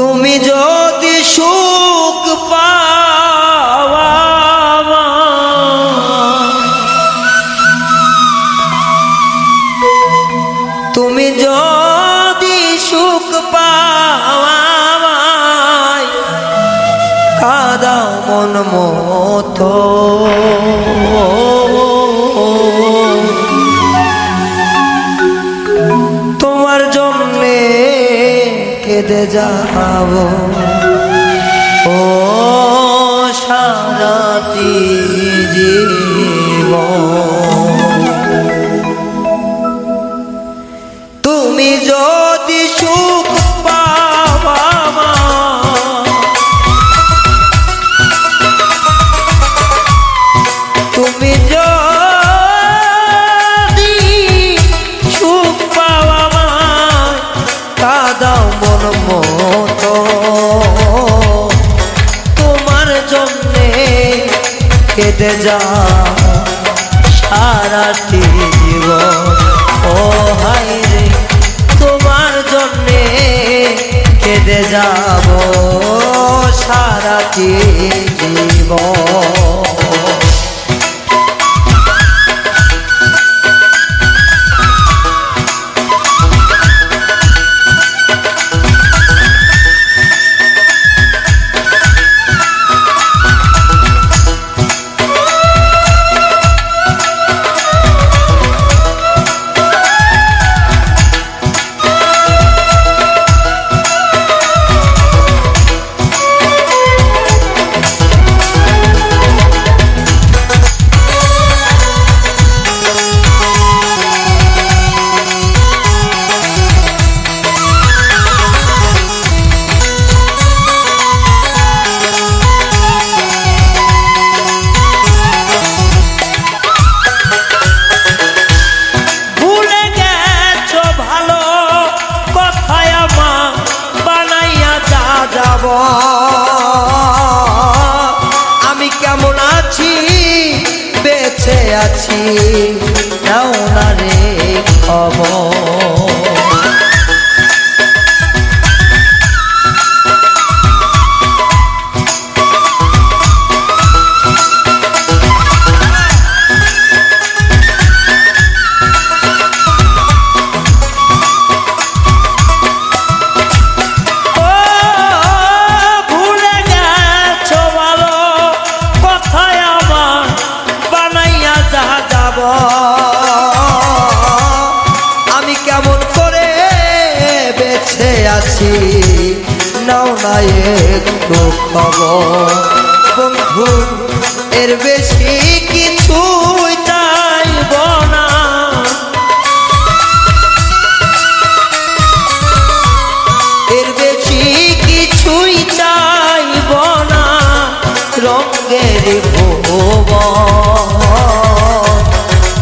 তুমি যদি সুখ পাওয়া তুমি যদি সুখ পাওয়ায় কাদাও মন মতো। কেঁদে যাব ও সারাতি জীবন কেঁদে যা সারা জীবন। ও হাই রে তোমার জন্যে কেঁদে যাব। খবর নাও না একটু খবর। বন্ধু, এর বেশি কিছু চাইব না। এর বেশি কিছুই চাইব না। রঙের ভুব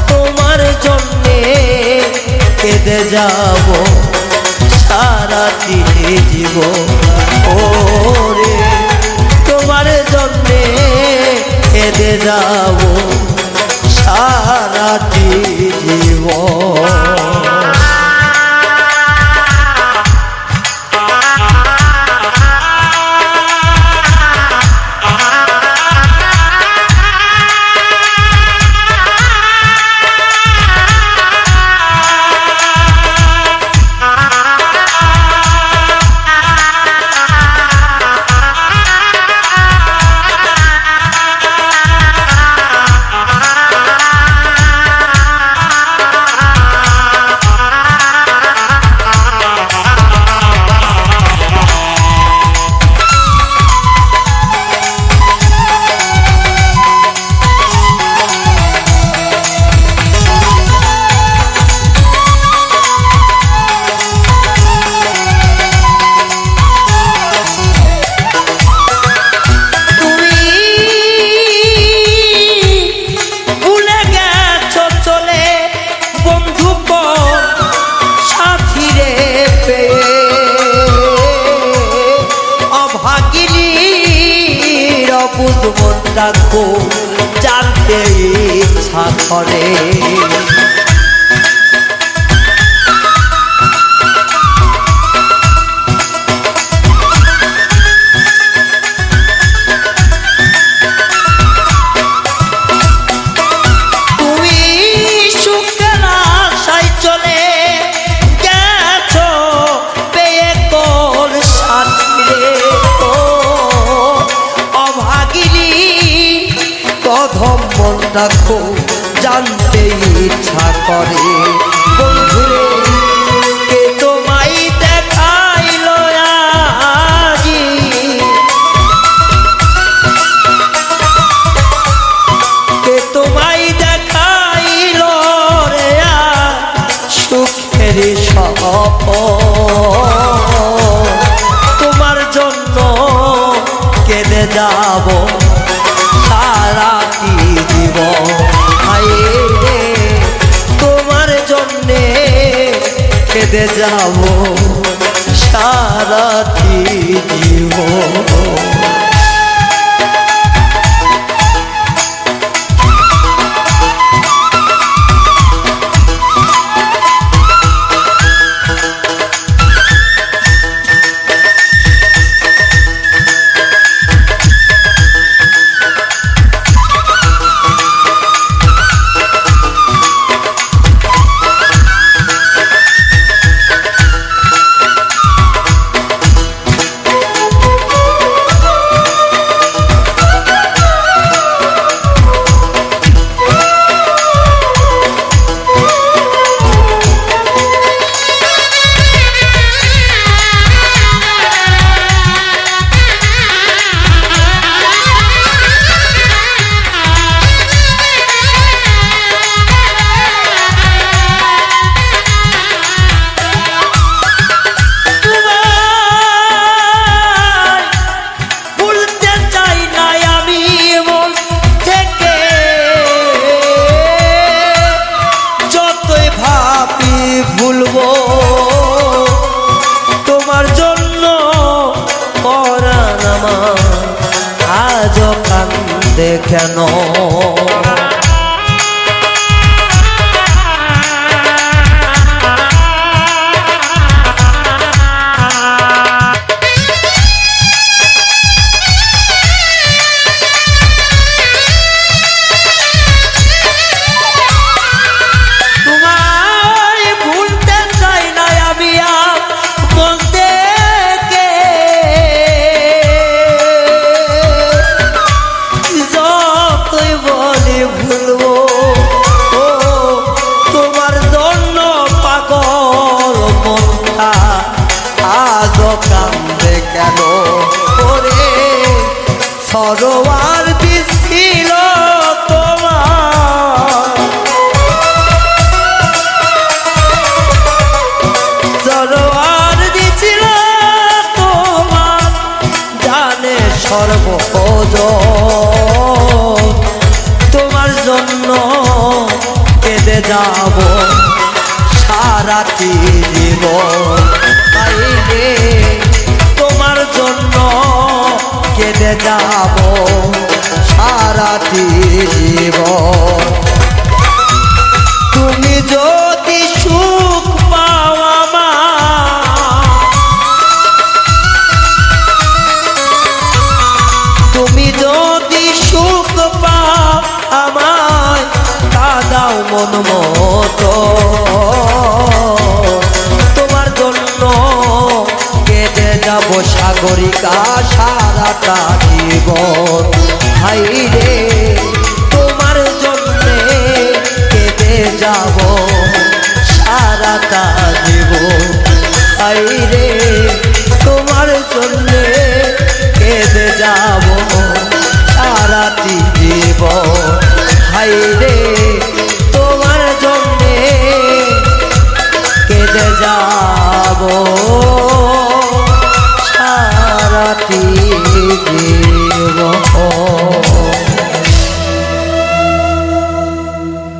তোমার জন্যে কেঁদে যাব। সারাটি জীব ওরে তোমার জন্যে কেঁদে যাব। অবুধ খুব জানতে ইচ্ছা করে? রাখো, জানতে ইচ্ছা করে। বন্ধুরে, কে তোমায় দেখাইল আজি কে তোমায় দেখাইল রে সুখের সপ তোমার জন্য কেঁদে যাব। যাব সারাটি জীবন। কান্দে বলি ভুলবো। ও তোমার জন্য পাগল মনটা আজ কান্দে কেন? ওরে সরোয়ার যাব সারা জীব তাইলে তোমার জন্য কেঁদে যাব সারা জীব তুমি যদি সুখ মন মতো। তোমার জন্য কেঁদে যাব সাগরিকা সারাটা জীবন। হাই রে, তোমার জন্যে কেঁদে যাব সারাটা জীবন। হাই রে, তোমার জন্যে কেঁদে যাব সারাটি জীবন। হাই রে চলে যাব। সারাটি জীবন।